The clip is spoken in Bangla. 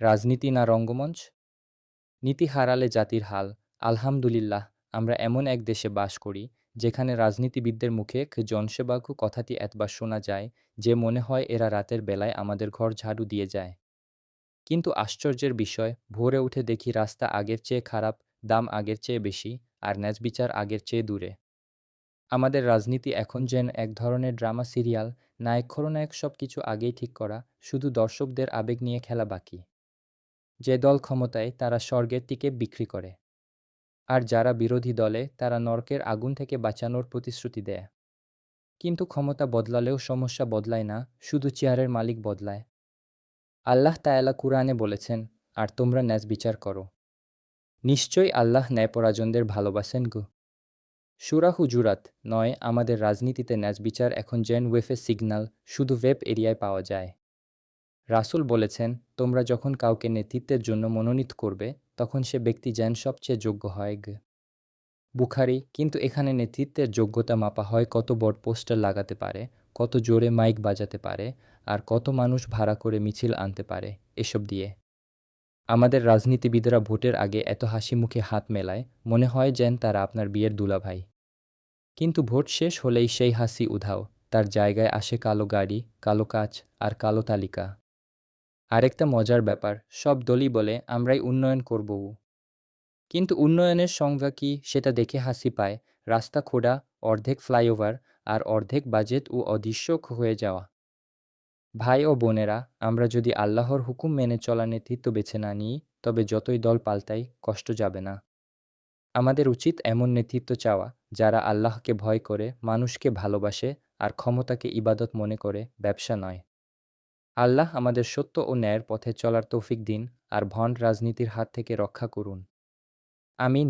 রাজনীতি না রঙ্গমঞ্চ? নীতি হারালে জাতির হাল। আলহামদুলিল্লাহ, আমরা এমন এক দেশে বাস করি, যেখানে রাজনীতিবিদদের মুখে জনসেবাকু কথাটি এতবার শোনা যায় যে মনে হয় এরা রাতের বেলায় আমাদের ঘর ঝাড়ু দিয়ে যায়। কিন্তু আশ্চর্যের বিষয়, ভোরে উঠে দেখি রাস্তা আগের চেয়ে খারাপ, দাম আগের চেয়ে বেশি, আর ন্যাচবিচার আগের চেয়ে দূরে। আমাদের রাজনীতি এখন যেন এক ধরনের ড্রামা সিরিয়াল নায়ক খলনায়ক সব কিছু আগেই ঠিক করা, শুধু দর্শকদের আবেগ নিয়ে খেলা বাকি। যে দল ক্ষমতায় তারা স্বর্গের দিকে বিক্রি করে। আর যারা বিরোধী দলে, তারা নরকের আগুন থেকে বাঁচানোর প্রতিশ্রুতি দেয়। কিন্তু ক্ষমতা বদলালেও সমস্যা বদলায় না, শুধু চেয়ারের মালিক বদলায়। আল্লাহ তায়ালা কুরআনে বলেছেন, আর তোমরা ন্যাজ বিচার করো। নিশ্চয়ই আল্লাহ ন্যায়পরাজনদের ভালোবাসেন গো। সুরা হুজুরাত নয়, আমাদের রাজনীতিতে ন্যাজ বিচার এখন জেন ওয়েফে সিগন্যাল শুধু ওয়েব এরিয়ায় পাওয়া যায়। রাসুল বলেছেন, তোমরা যখন কাউকে নেতৃত্বের জন্য মনোনীত করবে, তখন সে ব্যক্তি যেন সবচেয়ে যোগ্য হয়। বুখারি, কিন্তু এখানে নেতৃত্বের যোগ্যতা মাপা হয় কত বড় পোস্টার লাগাতে পারে, কত জোরে মাইক বাজাতে পারে, আর কত মানুষ ভাড়া করে মিছিল আনতে পারে, এসব দিয়ে। আমাদের রাজনীতিবিদরা ভোটের আগে এত হাসি মুখে হাত মেলায়, মনে হয় যেন তারা আপনার বিয়ের দুলাভাই। কিন্তু ভোট শেষ হলেই সেই হাসি উধাও, তার জায়গায় আসে কালো গাড়ি, কালো কাচ আর কালো তালিকা। আরেকটা মজার ব্যাপার, সব দলই বলে, আমরাই উন্নয়ন করব কিন্তু উন্নয়নের সংজ্ঞা কি, সেটা দেখে হাসি পায়। রাস্তা খোঁড়া, অর্ধেক ফ্লাইওভার আর অর্ধেক বাজেট ও অদৃশ্য হয়ে যাওয়া। ভাই ও বোনেরা, আমরা যদি আল্লাহর হুকুম মেনে চলা নেতৃত্ব বেছে না নিই, তবে যতই দল পাল্টাই, কষ্ট যাবে না। আমাদের উচিত এমন নেতৃত্ব চাওয়া, যারা আল্লাহকে ভয় করে, মানুষকে ভালোবাসে আর ক্ষমতাকে ইবাদত মনে করে, ব্যবসা নয়। আল্লাহ আমাদের সত্য ও ন্যায়ের পথে চলার তৌফিক দিন আর ভণ্ড রাজনীতির হাত থেকে রক্ষা করুন। আমিন।